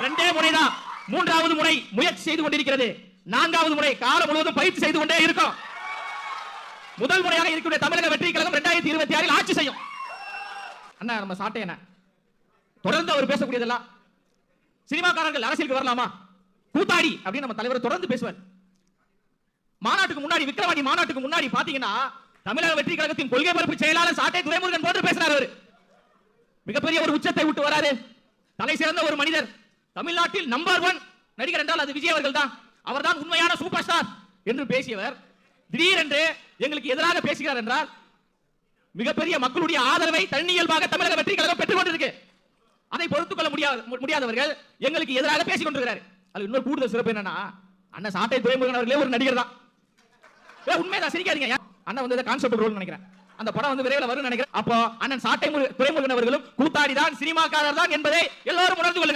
ரெண்டே முறைதான். மூன்றாவது முறை முயற்சி செய்து கொண்டிருக்கிறது. நான்காவது முறை காலம் முழுவதும் பயிற்சி செய்து கொண்டே இருக்கும். முதல் முறையாக இருக்கக்கூடிய தமிழக வெற்றி கழகம் இரண்டாயிரத்தி இருபத்தி ஆறில் ஆட்சி செய்யும். அண்ணா நம்ம சாட்டை என்ன? தொடர்ந்து அவர் பேசக்கூடியதெல்லாம். சினிமாக்காரர்கள் அரசியலுக்கு வரலாமா? கூத்தாடி அப்படின்னு நம்ம தலைவர் தொடர்ந்து பேசுவார். மாநாட்டுக்கு முன்னாடி விக்ரவாணி மாநாட்டுக்கு முன்னாடி பாத்தீங்கன்னா தமிழக வெற்றி கழகத்தின் கொள்கை பரப்பு செயலாளர் சாட்டை துரைமுருகன் போன்று பேசினார் அவர். மிகப்பெரிய ஒரு உச்சத்தை விட்டு வராரு. தலை சிறந்த ஒரு மனிதர். தமிழ்நாட்டில் நம்பர் ஒன் நடிகர் என்றால் அது விஜய் அவர்கள் தான். அவர்தான் உண்மையான சூப்பர் ஸ்டார் என்று பேசியவர். திடீரென்று எங்களுக்கு எதிராக பேசுகிறார் என்றால் மிகப்பெரிய மக்களுடைய ஆதரவை தன்னியல்பாக தமிழக வெற்றி கழகம் பெற்றுக் கொண்டிருக்கு. அதை பொறுத்துக் கொள்ள முடியாத முடியாதவர்கள் எங்களுக்கு எதிராக பேசிக் கொண்டிருக்கிறார். அது இன்னொரு கூடுதல் சிறப்பு என்னன்னா அண்ணன் சாட்டை துரைமுருகன் அவர்களே ஒரு நடிகர் தான். உண்மைதான் சிரிக்காதீங்க. அண்ணன் வந்து கான்செப்ட் ரோல் நினைக்கிறேன். அந்த படம் வந்து விரைவில் வரும்னு நினைக்கிறேன். அப்போ அண்ணன் சாட்டை முரு- அவர்களும் கூத்தாடி தான் சினிமாக்காரர் தான் என்பதை எல்லாரும் உணர்ந்து கொள்ளுங்க